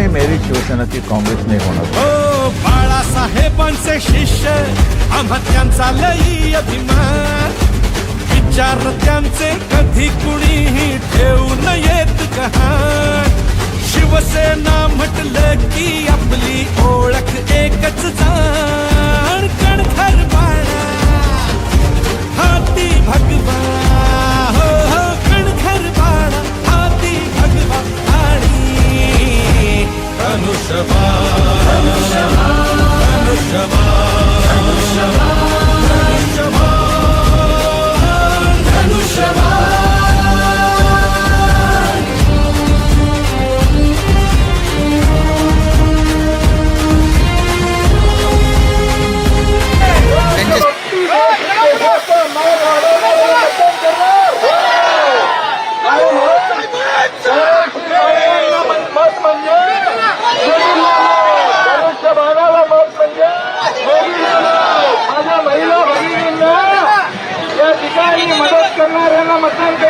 नाही मेरिट शिवसेनाची काँग्रेस नाही होणार. बाळासाहेबांचे शिष्य आम्हा त्यांचा लई अभिमान. विचार त्यांचे कधी कुणीही ठेवू नयेत कहाण शिवसेना म्हटलं की आपली ओळख एकच जाण. matantes.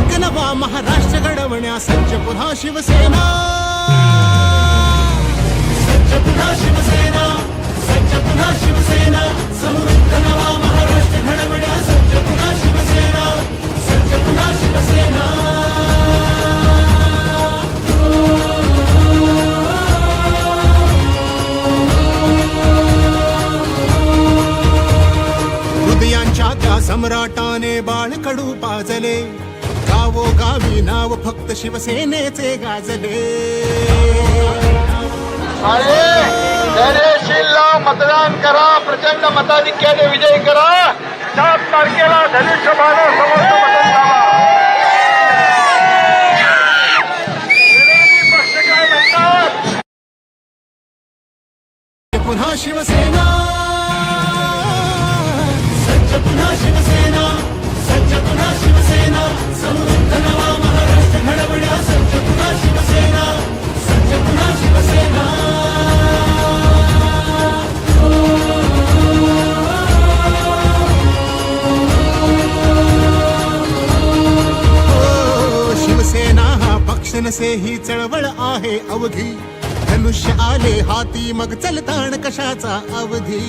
एक नवा महाराष्ट्र घडवण्या सज्ज पुन्हा शिवसेना. सज्ज पुन्हा शिवसेना सज्ज पुन्हा शिवसेना समृद्ध नवा महाराष्ट्र घडवण्या सज्ज पुन्हा शिवसेना सज्ज पुन्हा शिवसेना. सम्राटाने बाळ कडू पाजले. गावो गावी नाव फक्त शिवसेनेचे गाजले. मतदान करा प्रचंड मताधिक्याने विजयी करा. सात तारखेला धनुष्यबाणा समोर पुन्हा शिवसेना. सज्ज पुन्हा शिवसेना. सज्ज पुन्हा शिवसेना समृद्ध नवा महाराष्ट्र घडवण्या पुन्हा शिवसेना पुन्हा शिवसेना. हो, शिवसेना हा पक्ष नसे ही चळवळ आहे अवघी धनुष्य आले हाती मग चलताण कशाचा अवधी?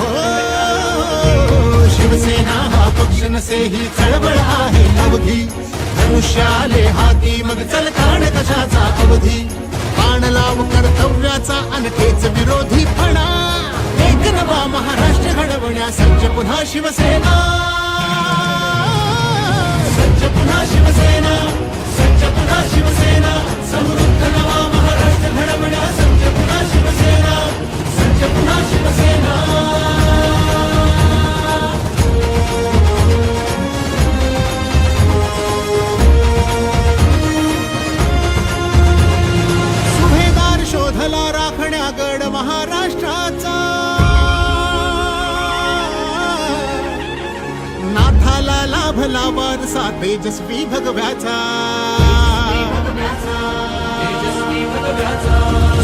हो, शिवसेना हा पक्ष नसे ही चळवळ आहे अवधी. धनुष्याले हाती मग चलताण कशाचा अवधी? बाण लाव कर्तव्याचा अनकेच विरोधी फणा. एक नवा महाराष्ट्र घडवण्या सज्ज पुन्हा शिवसेना सज्ज पुन्हा शिवसेना सज्ज पुन्हा शिवसेना असा तेजस्वी भगव्याचा.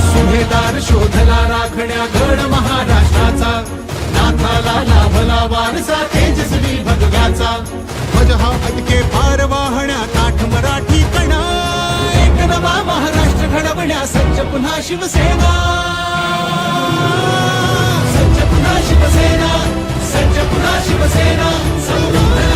सुभेदार शोधला राखण्या गड महाराष्ट्राचा. नाथाला लाभला वारसा तेजस्वी भगव्याचा. ध्वज हा अटके पार वाहण्या काठ मराठी कणा. एक नवा महाराष्ट्र घडवण्या सज्ज पुन्हा शिवसेना. सज्ज पुन्हा शिवसेना सज्ज पुन्हा शिवसेना. समृद्ध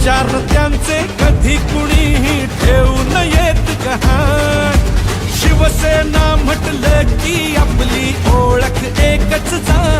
विचार त्यांचे कधी कुणीही ठेवू नयेत गहाण शिवसेना म्हटलं की आपली ओळख एकच जाण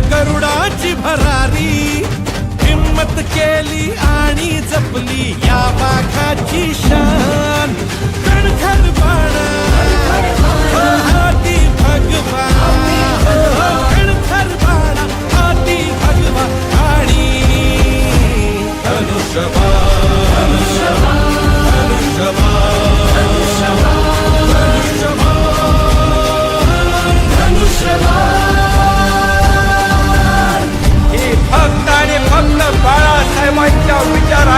गरुडाची भरारी हिम्मत केली आणि जपली या वाघाची शान. कणखर बाणा हो, हाती भगवा. हो, कणखर बाणा हाती भगवा. आणि धनुष्यबा ही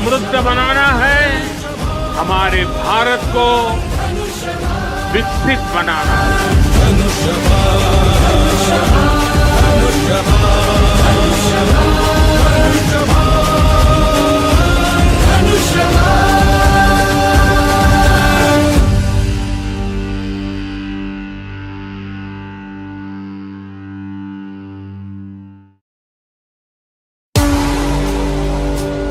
समृद्ध बनाना है। हमारे भारत को विकसित बनाना है।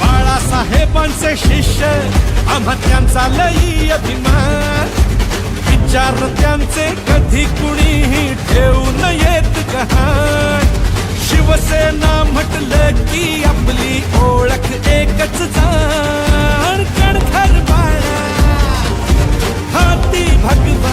बाळासाहेबांचे शिष्य आम्हा त्यांचा लई अभिमान. विचार त्यांचे कधी कुणीही ठेवू येत गहान शिवसेना म्हटलं की आपली ओळख एकच जाण. कणखर बाळा हाती भगवा.